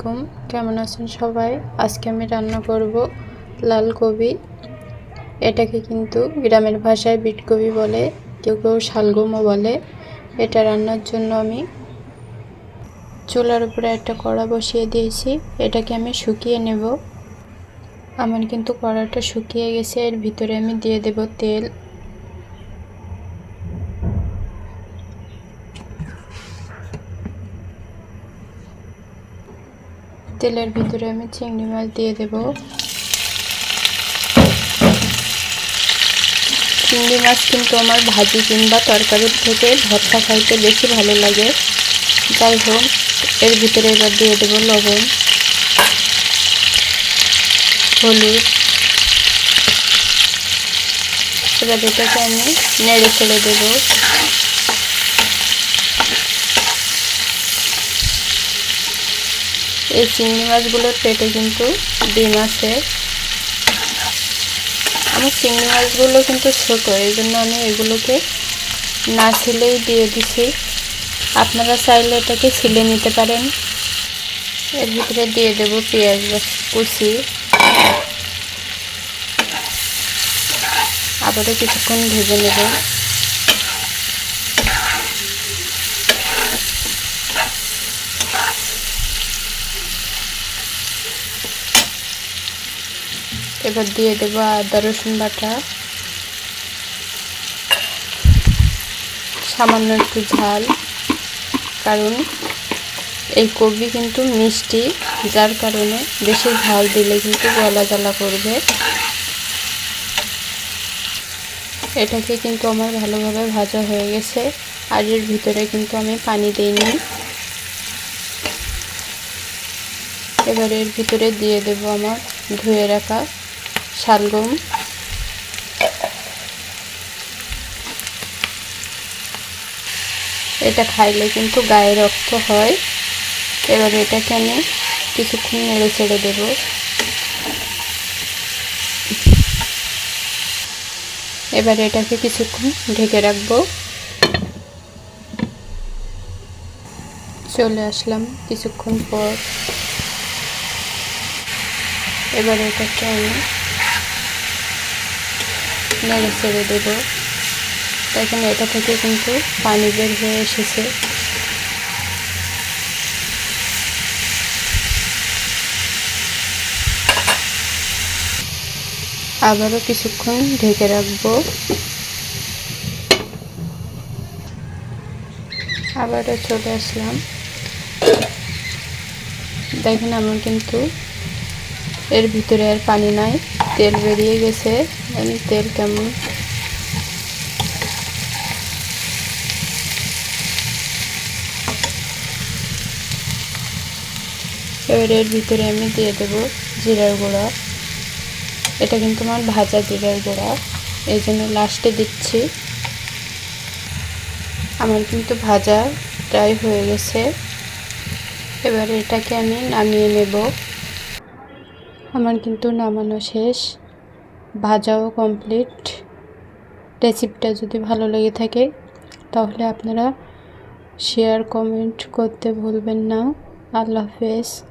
আলাইকুম। কেমন আছেন সবাই? আজকে আমি রান্না করব লাল কবি এটাকে কিন্তু গ্রামের ভাষায় বিট কবি বলে, কেউ কেউ শালগমও বলে। এটা রান্নার জন্য আমি চুলার উপরে একটা কড়া বসিয়ে দিয়েছি। এটাকে আমি শুকিয়ে নেব। আমার কিন্তু কড়াটা শুকিয়ে গেছে। এর ভিতরে আমি দিয়ে দেব তেল। তেলের ভিতরে আমি চিংড়ি মাছ দিয়ে দেব। চিংড়ি মাছ কিন্তু আমার ভাজি কিংবা তরকারির থেকে ভর্তা খাইতে বেশি ভালো লাগে। যাই হোক, এর ভিতরে এবার দিয়ে দেব লবণ, হলুদ। এবার এটাকে আমি নেড়ে ফেলে দেবো। এই চিংড়ি মাছগুলোর পেটে কিন্তু ডিম আছে। আমার চিংড়ি মাছগুলো কিন্তু ছোটো, এই জন্য আমি এগুলোকে না ছিলেই দিয়ে দিছি। আপনারা চাইলে এটাকে ছিলে নিতে পারেন। এর ভিতরে দিয়ে দেবো পেঁয়াজ কুচি। আবারও কিছুক্ষণ ভেজে নেব। এবার দিয়ে দেব আদা, রসুন বাটা। সামান্য একটু ঝাল, কারণ এই কবি কিন্তু মিষ্টি, যার কারণে বেশি ঝাল দিলে কিন্তু গলা জ্বালা করবে। এটাকে কিন্তু আমার ভালোভাবে ভাজা হয়ে গেছে, আর এর ভিতরে কিন্তু আমি পানি দিইনি এবার এর ভিতরে দিয়ে দেব আমার ধুয়ে রাখা শালগম। এটা খাইলে কিন্তু গায়ে রক্ত হয়। এবার এটাকে আমি কিছুক্ষণ নেড়ে ছেড়ে দেবো। এবার এটাকে কিছুক্ষণ ঢেকে রাখব। চলে আসলাম কিছুক্ষণ পর। এবার এটাকে আমি নেড়ে ছেড়ে দেবো। দেখেন এটা থেকে কিন্তু পানি বের হয়ে এসেছে। আবারও কিছুক্ষণ ঢেকে রাখব। আবারও চলে আসলাম। দেখেন আমার কিন্তু এর ভিতরে আর পানি নাই। তেল বেরিয়ে গেছে। তেল কেমন। এবার এর ভিতরে আমি দিয়ে দেব জিরার গুঁড়া। এটা কিন্তু আমার ভাজা জিরার গুঁড়া। এই জন্য লাস্টে দিচ্ছি। আমার কিন্তু ভাজা প্রায় হয়ে গেছে। এবার এটাকে আমি নামিয়ে নেব। আমার কিন্তু নামানো শেষ। ভাজাও কমপ্লিট রেসিপিটা যদি ভালো লেগে থাকে, তাহলে আপনারা শেয়ার কমেন্ট করতে ভুলবেন না। আল্লাহ হাফেজ।